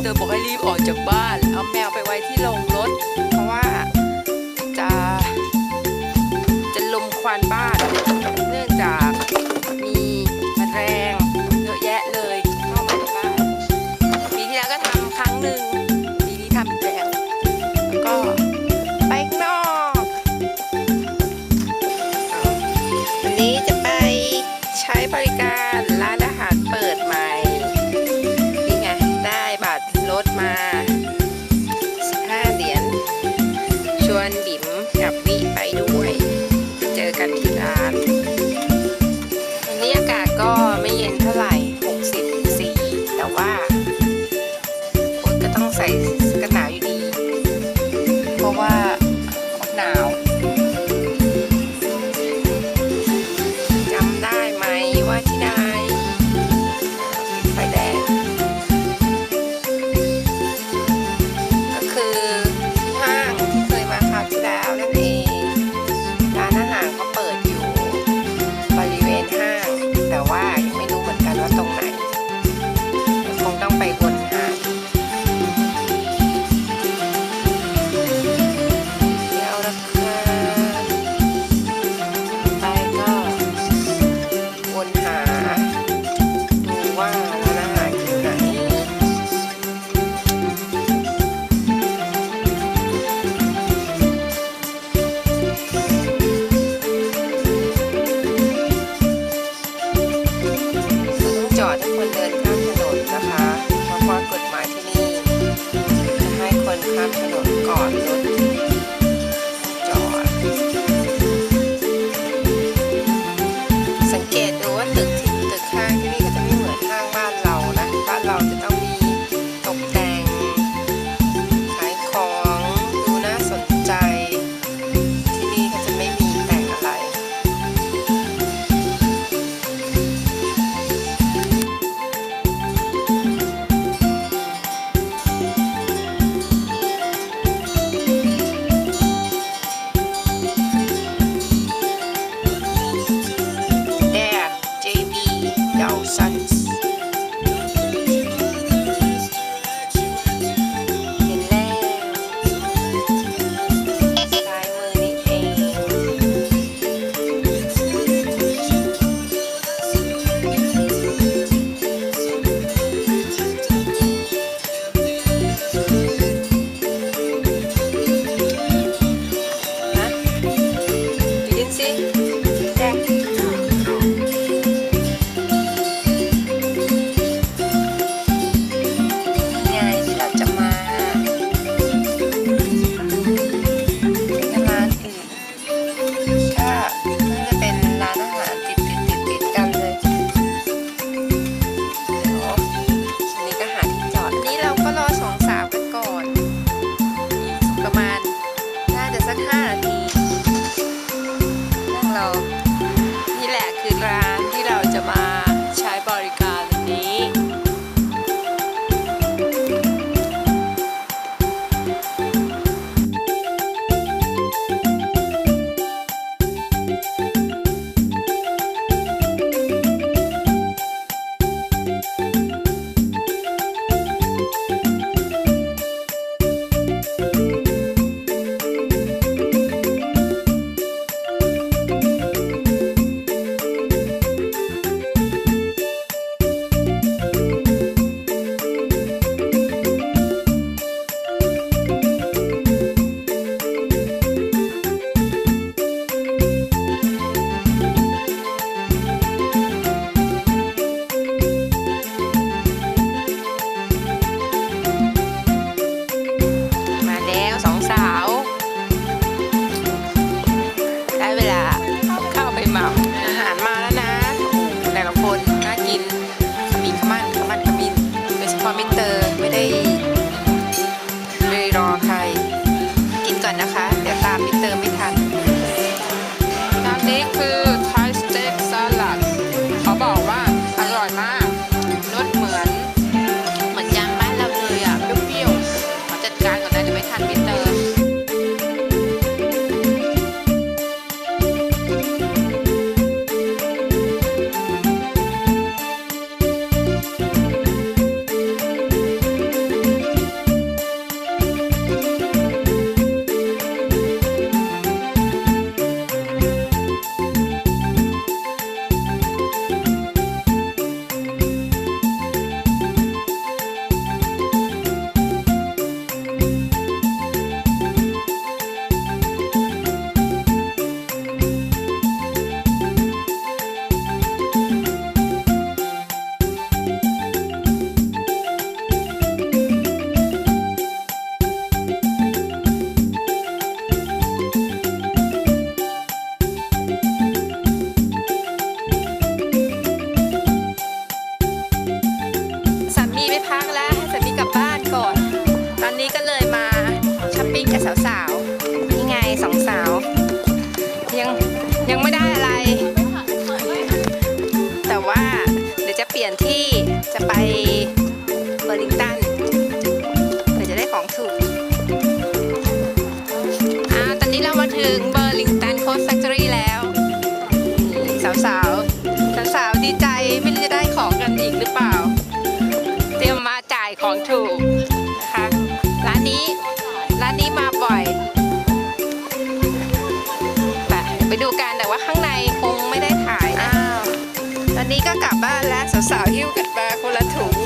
เธอบอกให้รีบออกจากบ้าน เอาแมวไปไว้ที่โรงร แต่สาวๆนี่ไงสองสาว ยังยังไม่ได้อะไร แต่ว่าเดี๋ยวจะเปลี่ยนที่จะไปเบอร์ลิงตันเดี๋ยวจะได้ของถูกอ่าตอนนี้เรามาถึงเบอร์ลิงตันโคสแฟคทอรี่แล้วสาวๆสาวๆดีใจไม่รู้จะได้ของกันอีกหรือเปล่า เตรียมมาจ่ายของถูก กลับบ้านแล้วสาวๆหิ้วกันมาคนละถุง